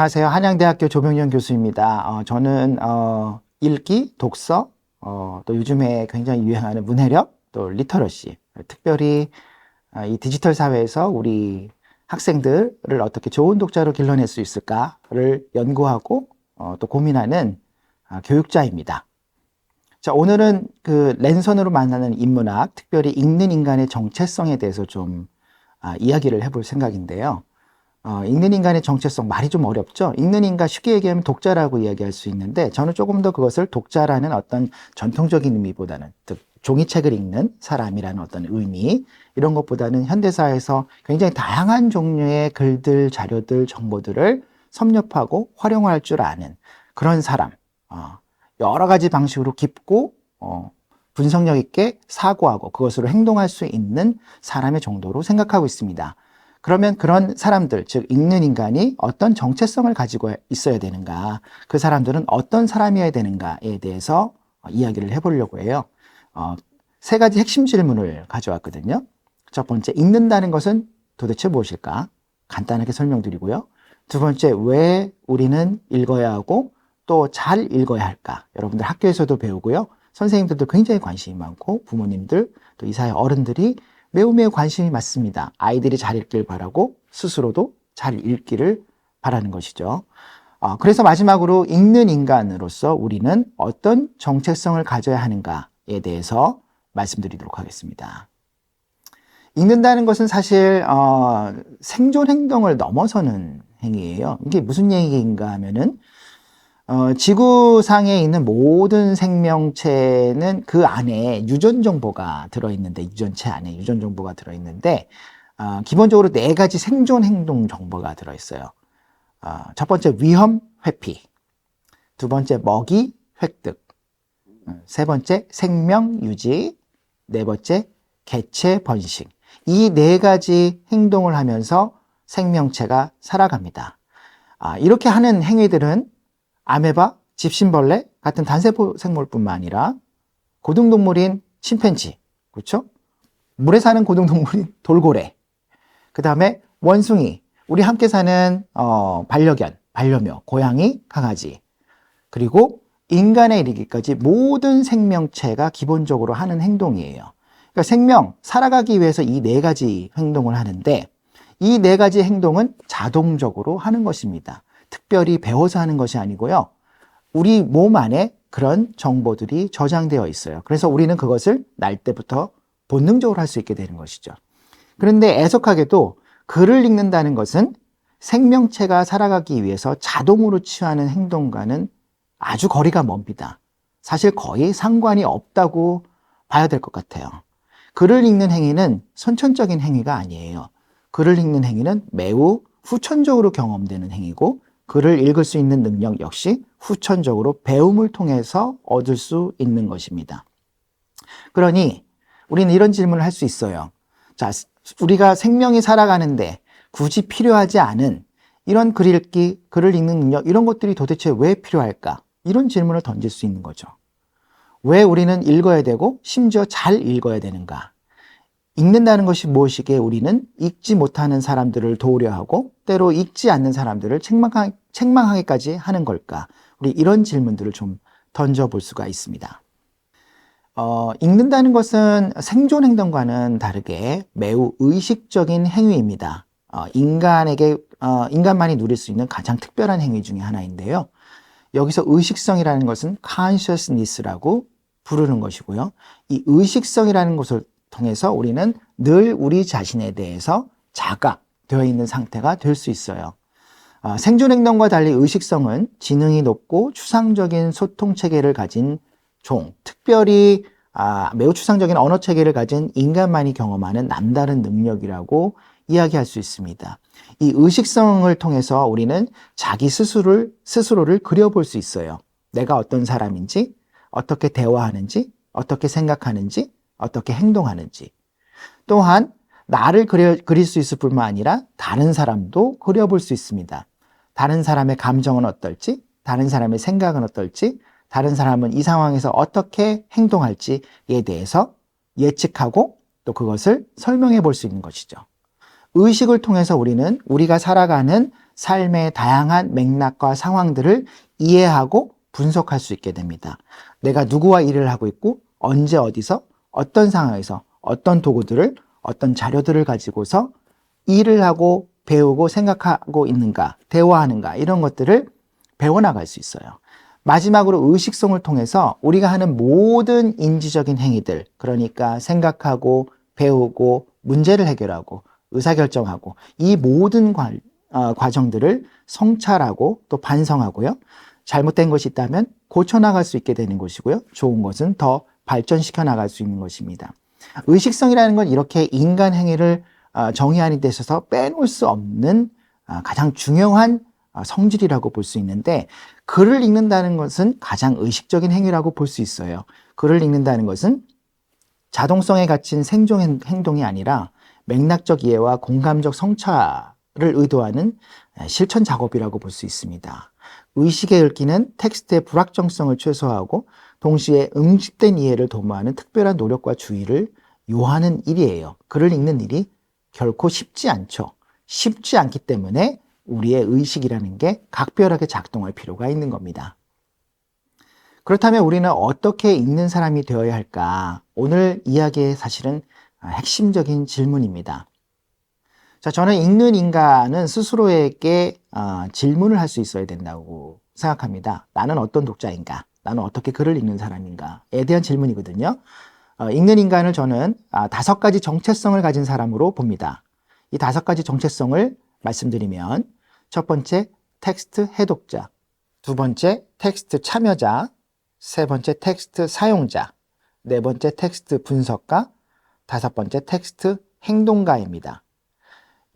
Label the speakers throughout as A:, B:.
A: 안녕하세요. 한양대학교 조병현 교수입니다. 어, 저는 어, 읽기, 독서, 어, 또 요즘에 굉장히 유행하는 문해력, 또 리터러시, 특별히 어, 이 디지털 사회에서 우리 학생들을 어떻게 좋은 독자로 길러낼 수 있을까를 연구하고 어, 또 고민하는 아, 교육자입니다. 자, 오늘은 그 랜선으로 만나는 인문학, 특별히 읽는 인간의 정체성에 대해서 좀 아, 이야기를 해볼 생각인데요. 어, 읽는 인간의 정체성 말이 좀 어렵죠. 읽는 인간 쉽게 얘기하면 독자라고 이야기할 수 있는데 저는 조금 더 그것을 독자라는 어떤 전통적인 의미보다는 즉 종이책을 읽는 사람이라는 어떤 의미 이런 것보다는 현대사에서 굉장히 다양한 종류의 글들, 자료들, 정보들을 섭렵하고 활용할 줄 아는 그런 사람. 어, 여러 가지 방식으로 깊고 어, 분석력 있게 사고하고 그것으로 행동할 수 있는 사람의 정도로 생각하고 있습니다. 그러면 그런 사람들, 즉 읽는 인간이 어떤 정체성을 가지고 있어야 되는가, 그 사람들은 어떤 사람이어야 되는가에 대해서 이야기를 해보려고 해요. 어, 세 가지 핵심 질문을 가져왔거든요. 첫 번째, 읽는다는 것은 도대체 무엇일까? 간단하게 설명드리고요. 두 번째, 왜 우리는 읽어야 하고 또 잘 읽어야 할까? 여러분들 학교에서도 배우고요. 선생님들도 굉장히 관심이 많고 부모님들 또 이사의 어른들이 매우 매우 관심이 많습니다. 아이들이 잘 읽길 바라고 스스로도 잘 읽기를 바라는 것이죠. 어, 그래서 마지막으로 읽는 인간으로서 우리는 어떤 정체성을 가져야 하는가에 대해서 말씀드리도록 하겠습니다. 읽는다는 것은 사실 어, 생존 행동을 넘어서는 행위예요. 이게 무슨 얘기인가 하면은 어, 지구상에 있는 모든 생명체는 그 안에 유전 정보가 들어있는데, 유전체 안에 유전 정보가 들어있는데, 어, 기본적으로 네 가지 생존 행동 정보가 들어있어요. 어, 첫 번째 위험 회피, 두 번째 먹이 획득, 어, 세 번째 생명 유지, 네 번째 개체 번식. 이 네 가지 행동을 하면서 생명체가 살아갑니다. 아, 이렇게 하는 행위들은 아메바, 집신벌레 같은 단세포 생물뿐만 아니라 고등동물인 침팬지, 그렇죠? 물에 사는 고등동물인 돌고래, 그 다음에 원숭이, 우리 함께 사는 어, 반려견, 반려묘, 고양이, 강아지, 그리고 인간에 이르기까지 모든 생명체가 기본적으로 하는 행동이에요. 그러니까 생명, 살아가기 위해서 이 네 가지 행동을 하는데 이 네 가지 행동은 자동적으로 하는 것입니다. 특별히 배워서 하는 것이 아니고요. 우리 몸 안에 그런 정보들이 저장되어 있어요. 그래서 우리는 그것을 날 때부터 본능적으로 할 수 있게 되는 것이죠. 그런데 애석하게도 글을 읽는다는 것은 생명체가 살아가기 위해서 자동으로 취하는 행동과는 아주 거리가 멉니다. 사실 거의 상관이 없다고 봐야 될 것 같아요. 글을 읽는 행위는 선천적인 행위가 아니에요. 글을 읽는 행위는 매우 후천적으로 경험되는 행위고 글을 읽을 수 있는 능력 역시 후천적으로 배움을 통해서 얻을 수 있는 것입니다. 그러니 우리는 이런 질문을 할 수 있어요. 자, 우리가 생명이 살아가는데 굳이 필요하지 않은 이런 글 읽기, 글을 읽는 능력, 이런 것들이 도대체 왜 필요할까? 이런 질문을 던질 수 있는 거죠. 왜 우리는 읽어야 되고 심지어 잘 읽어야 되는가? 읽는다는 것이 무엇이기에 우리는 읽지 못하는 사람들을 도우려 하고 때로 읽지 않는 사람들을 책망하, 책망하기까지 하는 걸까? 우리 이런 질문들을 좀 던져볼 수가 있습니다. 어, 읽는다는 것은 생존 행동과는 다르게 매우 의식적인 행위입니다. 어, 인간에게 어, 인간만이 누릴 수 있는 가장 특별한 행위 중의 하나인데요. 여기서 의식성이라는 것은 consciousness라고 부르는 것이고요. 이 의식성이라는 것을 통해서 우리는 늘 우리 자신에 대해서 자각되어 있는 상태가 될 수 있어요. 아, 생존 행동과 달리 의식성은 지능이 높고 추상적인 소통 체계를 가진 종, 특별히 아, 매우 추상적인 언어 체계를 가진 인간만이 경험하는 남다른 능력이라고 이야기할 수 있습니다. 이 의식성을 통해서 우리는 자기 스스로를, 스스로를 그려볼 수 있어요. 내가 어떤 사람인지, 어떻게 대화하는지, 어떻게 생각하는지, 어떻게 행동하는지. 또한 나를 그려, 그릴 수 있을 뿐만 아니라 다른 사람도 그려볼 수 있습니다. 다른 사람의 감정은 어떨지, 다른 사람의 생각은 어떨지, 다른 사람은 이 상황에서 어떻게 행동할지에 대해서 예측하고 또 그것을 설명해 볼 수 있는 것이죠. 의식을 통해서 우리는 우리가 살아가는 삶의 다양한 맥락과 상황들을 이해하고 분석할 수 있게 됩니다. 내가 누구와 일을 하고 있고 언제 어디서 어떤 상황에서 어떤 도구들을 어떤 자료들을 가지고서 일을 하고 배우고 생각하고 있는가, 대화하는가 이런 것들을 배워나갈 수 있어요. 마지막으로 의식성을 통해서 우리가 하는 모든 인지적인 행위들, 그러니까 생각하고 배우고 문제를 해결하고 의사결정하고 이 모든 과, 어, 과정들을 성찰하고 또 반성하고요. 잘못된 것이 있다면 고쳐나갈 수 있게 되는 것이고요. 좋은 것은 더 발전시켜 나갈 수 있는 것입니다. 의식성이라는 건 이렇게 인간 행위를 어, 정의하는 데 있어서 빼놓을 수 없는 어, 가장 중요한 어, 성질이라고 볼 수 있는데 글을 읽는다는 것은 가장 의식적인 행위라고 볼 수 있어요. 글을 읽는다는 것은 자동성에 갇힌 생존 행동이 아니라 맥락적 이해와 공감적 성찰을 의도하는 실천 작업이라고 볼 수 있습니다. 의식의 읽기는 텍스트의 불확정성을 최소화하고 동시에 응집된 이해를 도모하는 특별한 노력과 주의를 요하는 일이에요. 글을 읽는 일이 결코 쉽지 않죠. 쉽지 않기 때문에 우리의 의식이라는 게 각별하게 작동할 필요가 있는 겁니다. 그렇다면 우리는 어떻게 읽는 사람이 되어야 할까? 오늘 이야기의 사실은 핵심적인 질문입니다. 자, 저는 읽는 인간은 스스로에게 어, 질문을 할 수 있어야 된다고 생각합니다. 나는 어떤 독자인가? 나는 어떻게 글을 읽는 사람인가?에 대한 질문이거든요. 어, 읽는 인간을 저는 아, 다섯 가지 정체성을 가진 사람으로 봅니다. 이 다섯 가지 정체성을 말씀드리면 첫 번째 텍스트 해독자, 두 번째 텍스트 참여자, 세 번째 텍스트 사용자, 네 번째 텍스트 분석가, 다섯 번째 텍스트 행동가입니다.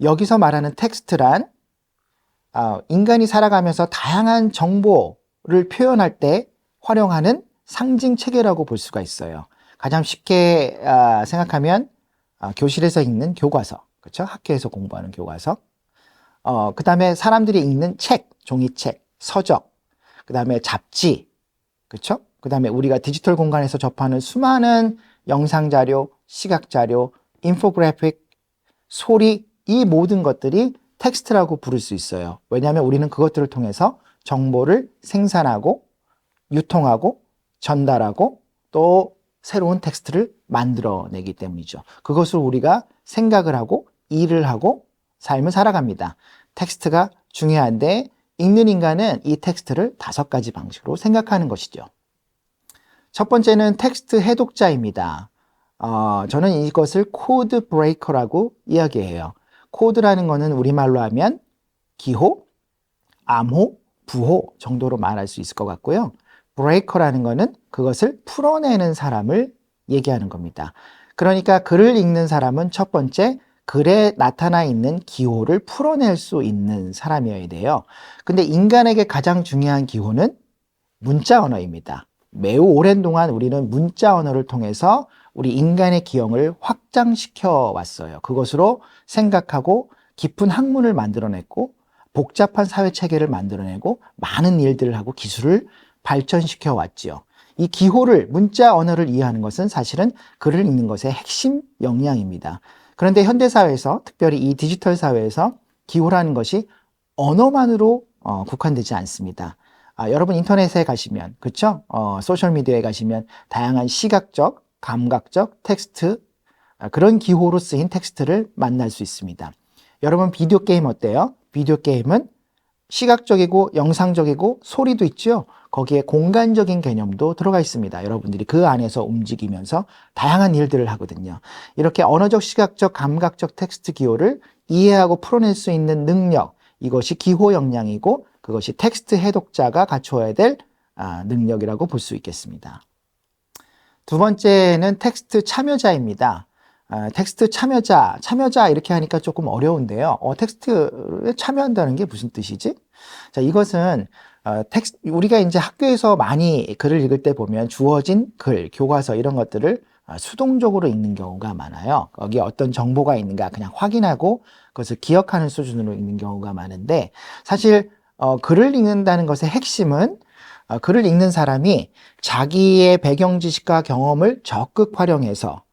A: 여기서 말하는 텍스트란 어, 인간이 살아가면서 다양한 정보를 표현할 때 활용하는 상징 체계라고 볼 수가 있어요. 가장 쉽게 아, 생각하면 아, 교실에서 읽는 교과서, 그렇죠? 학교에서 공부하는 교과서. 어, 그 다음에 사람들이 읽는 책, 종이책, 서적, 그 다음에 잡지, 그렇죠? 그 다음에 우리가 디지털 공간에서 접하는 수많은 영상 자료, 시각 자료, 인포그래픽, 소리, 이 모든 것들이 텍스트라고 부를 수 있어요. 왜냐하면 우리는 그것들을 통해서 정보를 생산하고, 유통하고, 전달하고, 또 새로운 텍스트를 만들어내기 때문이죠. 그것을 우리가 생각을 하고 일을 하고 삶을 살아갑니다. 텍스트가 중요한데 읽는 인간은 이 텍스트를 다섯 가지 방식으로 생각하는 것이죠. 첫 번째는 텍스트 해독자입니다. 어, 저는 이것을 코드 브레이커라고 이야기해요. 코드라는 것은 우리말로 하면 기호, 암호, 부호 정도로 말할 수 있을 것 같고요. 브레이커라는 것은 그것을 풀어내는 사람을 얘기하는 겁니다. 그러니까 글을 읽는 사람은 첫 번째 글에 나타나 있는 기호를 풀어낼 수 있는 사람이어야 돼요. 근데 인간에게 가장 중요한 기호는 문자 언어입니다. 매우 오랜 동안 우리는 문자 언어를 통해서 우리 인간의 기형을 확장시켜 왔어요. 그것으로 생각하고 깊은 학문을 만들어냈고 복잡한 사회 체계를 만들어내고 많은 일들을 하고 기술을 발전시켜 왔지요. 이 기호를 문자 언어를 이해하는 것은 사실은 글을 읽는 것의 핵심 역량입니다. 그런데 현대 사회에서 특별히 이 디지털 사회에서 기호라는 것이 언어만으로 어, 국한되지 않습니다. 아, 여러분 인터넷에 가시면 그렇죠? 어, 소셜 미디어에 가시면 다양한 시각적, 감각적 텍스트 아, 그런 기호로 쓰인 텍스트를 만날 수 있습니다. 여러분 비디오 게임 어때요? 비디오 게임은 시각적이고 영상적이고 소리도 있죠. 거기에 공간적인 개념도 들어가 있습니다. 여러분들이 그 안에서 움직이면서 다양한 일들을 하거든요. 이렇게 언어적, 시각적, 감각적 텍스트 기호를 이해하고 풀어낼 수 있는 능력, 이것이 기호 역량이고 그것이 텍스트 해독자가 갖추어야 될 아, 능력이라고 볼 수 있겠습니다. 두 번째는 텍스트 참여자입니다. 아, 텍스트 참여자, 참여자 이렇게 하니까 조금 어려운데요. 어, 텍스트에 참여한다는 게 무슨 뜻이지? 자, 이것은 어, 텍스트, 우리가 이제 학교에서 많이 글을 읽을 때 보면 주어진 글, 교과서 이런 것들을 어, 수동적으로 읽는 경우가 많아요. 거기에 어떤 정보가 있는가 그냥 확인하고 그것을 기억하는 수준으로 읽는 경우가 많은데 사실 어, 글을 읽는다는 것의 핵심은 어, 글을 읽는 사람이 자기의 배경 지식과 경험을 적극 활용해서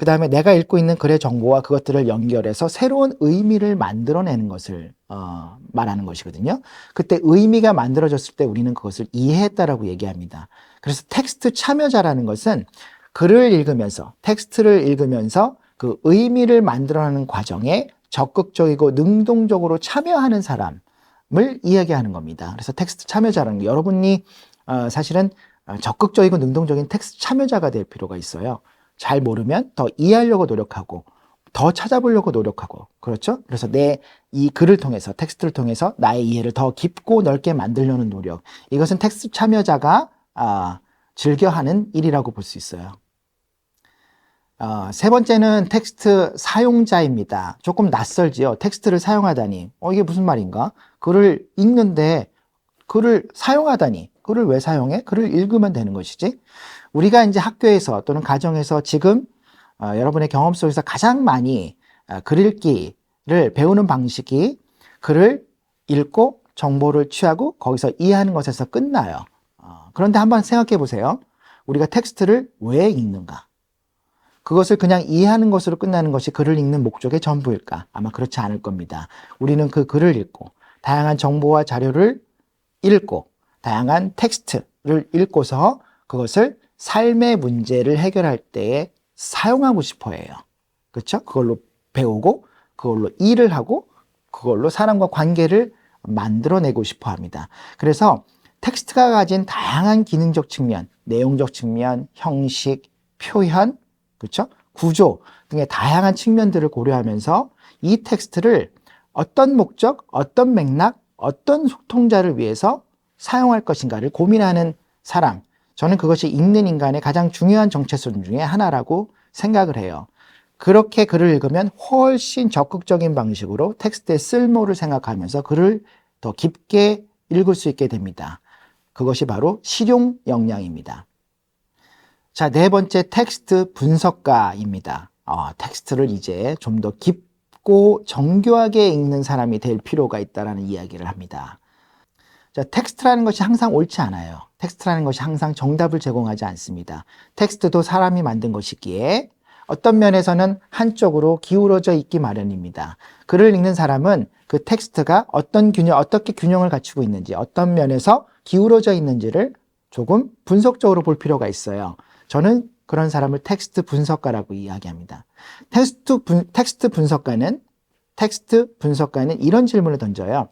A: 그 다음에 내가 읽고 있는 글의 정보와 그것들을 연결해서 새로운 의미를 만들어내는 것을 어, 말하는 것이거든요. 그때 의미가 만들어졌을 때 우리는 그것을 이해했다라고 얘기합니다. 그래서 텍스트 참여자라는 것은 글을 읽으면서 텍스트를 읽으면서 그 의미를 만들어내는 과정에 적극적이고 능동적으로 참여하는 사람을 이야기하는 겁니다. 그래서 텍스트 참여자라는 게 여러분이 어, 사실은 어, 적극적이고 능동적인 텍스트 참여자가 될 필요가 있어요. 잘 모르면 더 이해하려고 노력하고 더 찾아보려고 노력하고 그렇죠? 그래서 내 이 글을 통해서 텍스트를 통해서 나의 이해를 더 깊고 넓게 만들려는 노력 이것은 텍스트 참여자가 아, 즐겨하는 일이라고 볼 수 있어요. 어, 세 번째는 텍스트 사용자입니다. 조금 낯설지요. 텍스트를 사용하다니. 어, 이게 무슨 말인가? 글을 읽는데 글을 사용하다니. 글을 왜 사용해? 글을 읽으면 되는 것이지. 우리가 이제 학교에서 또는 가정에서 지금 어, 여러분의 경험 속에서 가장 많이 어, 글 읽기를 배우는 방식이 글을 읽고 정보를 취하고 거기서 이해하는 것에서 끝나요. 어, 그런데 한번 생각해 보세요. 우리가 텍스트를 왜 읽는가? 그것을 그냥 이해하는 것으로 끝나는 것이 글을 읽는 목적의 전부일까? 아마 그렇지 않을 겁니다. 우리는 그 글을 읽고 다양한 정보와 자료를 읽고 다양한 텍스트를 읽고서 그것을 삶의 문제를 해결할 때에 사용하고 싶어 해요. 그렇죠? 그걸로 배우고 그걸로 일을 하고 그걸로 사람과 관계를 만들어내고 싶어 합니다. 그래서 텍스트가 가진 다양한 기능적 측면, 내용적 측면, 형식, 표현, 그렇죠? 구조 등의 다양한 측면들을 고려하면서 이 텍스트를 어떤 목적, 어떤 맥락, 어떤 소통자를 위해서 사용할 것인가를 고민하는 사람. 저는 그것이 읽는 인간의 가장 중요한 정체성 중에 하나라고 생각을 해요. 그렇게 글을 읽으면 훨씬 적극적인 방식으로 텍스트의 쓸모를 생각하면서 글을 더 깊게 읽을 수 있게 됩니다. 그것이 바로 실용 역량입니다. 자, 네 번째 텍스트 분석가입니다. 어, 텍스트를 이제 좀 더 깊고 정교하게 읽는 사람이 될 필요가 있다라는 이야기를 합니다. 자, 텍스트라는 것이 항상 옳지 않아요. 텍스트라는 것이 항상 정답을 제공하지 않습니다. 텍스트도 사람이 만든 것이기에 어떤 면에서는 한쪽으로 기울어져 있기 마련입니다. 글을 읽는 사람은 그 텍스트가 어떤 균형, 어떻게 균형을 갖추고 있는지, 어떤 면에서 기울어져 있는지를 조금 분석적으로 볼 필요가 있어요. 저는 그런 사람을 텍스트 분석가라고 이야기합니다. 텍스트, 분, 텍스트 분석가는 텍스트 분석가는 이런 질문을 던져요.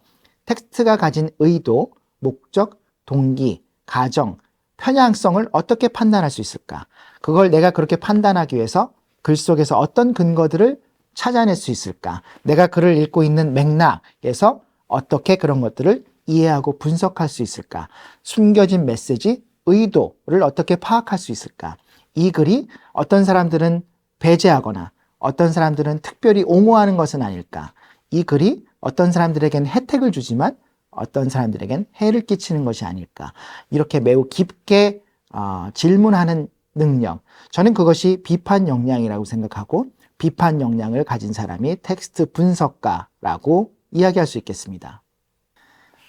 A: 텍스트가 가진 의도, 목적, 동기, 가정, 편향성을 어떻게 판단할 수 있을까? 그걸 내가 그렇게 판단하기 위해서 글 속에서 어떤 근거들을 찾아낼 수 있을까? 내가 글을 읽고 있는 맥락에서 어떻게 그런 것들을 이해하고 분석할 수 있을까? 숨겨진 메시지, 의도를 어떻게 파악할 수 있을까? 이 글이 어떤 사람들은 배제하거나 어떤 사람들은 특별히 옹호하는 것은 아닐까? 이 글이 어떤 사람들에겐 혜택을 주지만 어떤 사람들에겐 해를 끼치는 것이 아닐까? 이렇게 매우 깊게 어, 질문하는 능력. 저는 그것이 비판 역량이라고 생각하고 비판 역량을 가진 사람이 텍스트 분석가라고 이야기할 수 있겠습니다.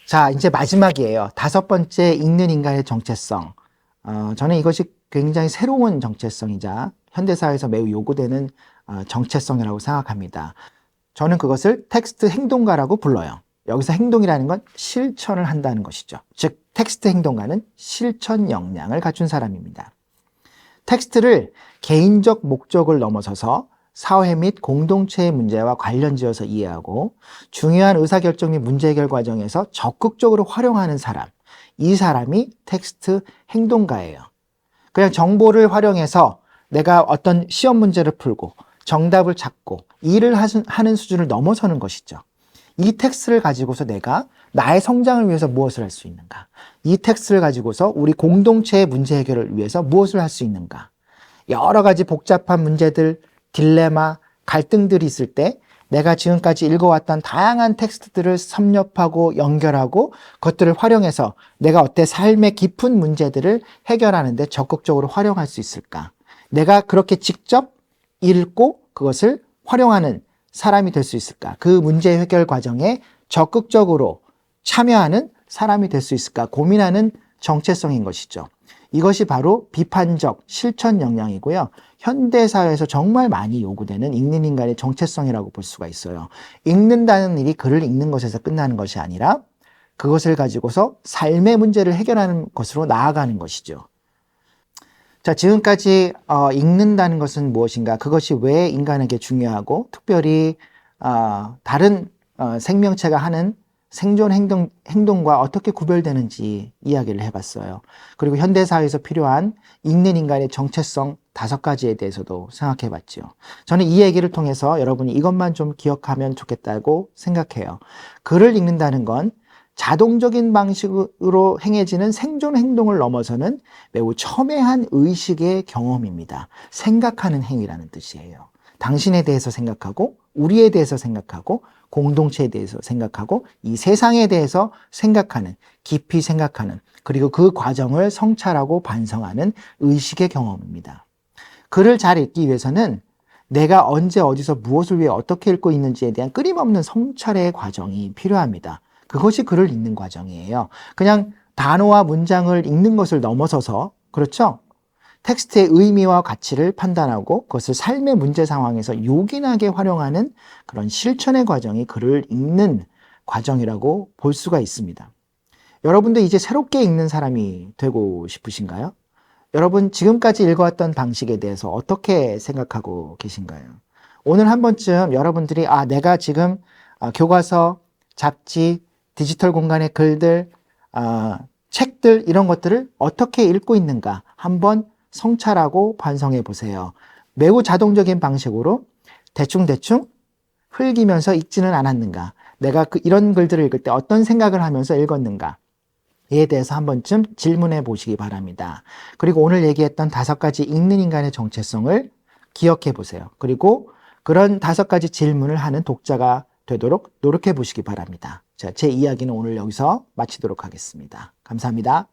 A: 자, 이제 마지막이에요. 다섯 번째 읽는 인간의 정체성. 어, 저는 이것이 굉장히 새로운 정체성이자 현대사회에서 매우 요구되는 어, 정체성이라고 생각합니다. 저는 그것을 텍스트 행동가라고 불러요. 여기서 행동이라는 건 실천을 한다는 것이죠. 즉, 텍스트 행동가는 실천 역량을 갖춘 사람입니다. 텍스트를 개인적 목적을 넘어서서 사회 및 공동체의 문제와 관련지어서 이해하고 중요한 의사결정 및 문제 해결 과정에서 적극적으로 활용하는 사람. 이 사람이 텍스트 행동가예요. 그냥 정보를 활용해서 내가 어떤 시험 문제를 풀고 정답을 찾고 일을 하는 수준을 넘어서는 것이죠. 이 텍스트를 가지고서 내가 나의 성장을 위해서 무엇을 할 수 있는가? 이 텍스트를 가지고서 우리 공동체의 문제 해결을 위해서 무엇을 할 수 있는가? 여러 가지 복잡한 문제들, 딜레마, 갈등들이 있을 때 내가 지금까지 읽어왔던 다양한 텍스트들을 섭렵하고 연결하고 그것들을 활용해서 내가 어때 삶의 깊은 문제들을 해결하는데 적극적으로 활용할 수 있을까? 내가 그렇게 직접 읽고 그것을 활용하는 사람이 될 수 있을까? 그 문제 해결 과정에 적극적으로 참여하는 사람이 될 수 있을까? 고민하는 정체성인 것이죠. 이것이 바로 비판적 실천 역량이고요. 현대 사회에서 정말 많이 요구되는 읽는 인간의 정체성이라고 볼 수가 있어요. 읽는다는 일이 글을 읽는 것에서 끝나는 것이 아니라 그것을 가지고서 삶의 문제를 해결하는 것으로 나아가는 것이죠. 자, 지금까지 어, 읽는다는 것은 무엇인가? 그것이 왜 인간에게 중요하고 특별히 어, 다른 어, 생명체가 하는 생존 행동, 행동과 어떻게 구별되는지 이야기를 해봤어요. 그리고 현대사회에서 필요한 읽는 인간의 정체성 다섯 가지에 대해서도 생각해 봤죠. 저는 이 얘기를 통해서 여러분이 이것만 좀 기억하면 좋겠다고 생각해요. 글을 읽는다는 건 자동적인 방식으로 행해지는 생존 행동을 넘어서는 매우 첨예한 의식의 경험입니다. 생각하는 행위라는 뜻이에요. 당신에 대해서 생각하고, 우리에 대해서 생각하고, 공동체에 대해서 생각하고, 이 세상에 대해서 생각하는, 깊이 생각하는, 그리고 그 과정을 성찰하고 반성하는 의식의 경험입니다. 글을 잘 읽기 위해서는 내가 언제 어디서 무엇을 위해 어떻게 읽고 있는지에 대한 끊임없는 성찰의 과정이 필요합니다. 그것이 글을 읽는 과정이에요. 그냥 단어와 문장을 읽는 것을 넘어서서, 그렇죠? 텍스트의 의미와 가치를 판단하고 그것을 삶의 문제 상황에서 요긴하게 활용하는 그런 실천의 과정이 글을 읽는 과정이라고 볼 수가 있습니다. 여러분도 이제 새롭게 읽는 사람이 되고 싶으신가요? 여러분 지금까지 읽어왔던 방식에 대해서 어떻게 생각하고 계신가요? 오늘 한 번쯤 여러분들이 아 내가 지금 아, 교과서, 잡지, 디지털 공간의 글들, 아, 책들 이런 것들을 어떻게 읽고 있는가 한번 성찰하고 반성해 보세요. 매우 자동적인 방식으로 대충대충 흘기면서 읽지는 않았는가? 내가 그 이런 글들을 읽을 때 어떤 생각을 하면서 읽었는가? 에 대해서 한 번쯤 질문해 보시기 바랍니다. 그리고 오늘 얘기했던 다섯 가지 읽는 인간의 정체성을 기억해 보세요. 그리고 그런 다섯 가지 질문을 하는 독자가 되도록 노력해 보시기 바랍니다. 자, 제 이야기는 오늘 여기서 마치도록 하겠습니다. 감사합니다.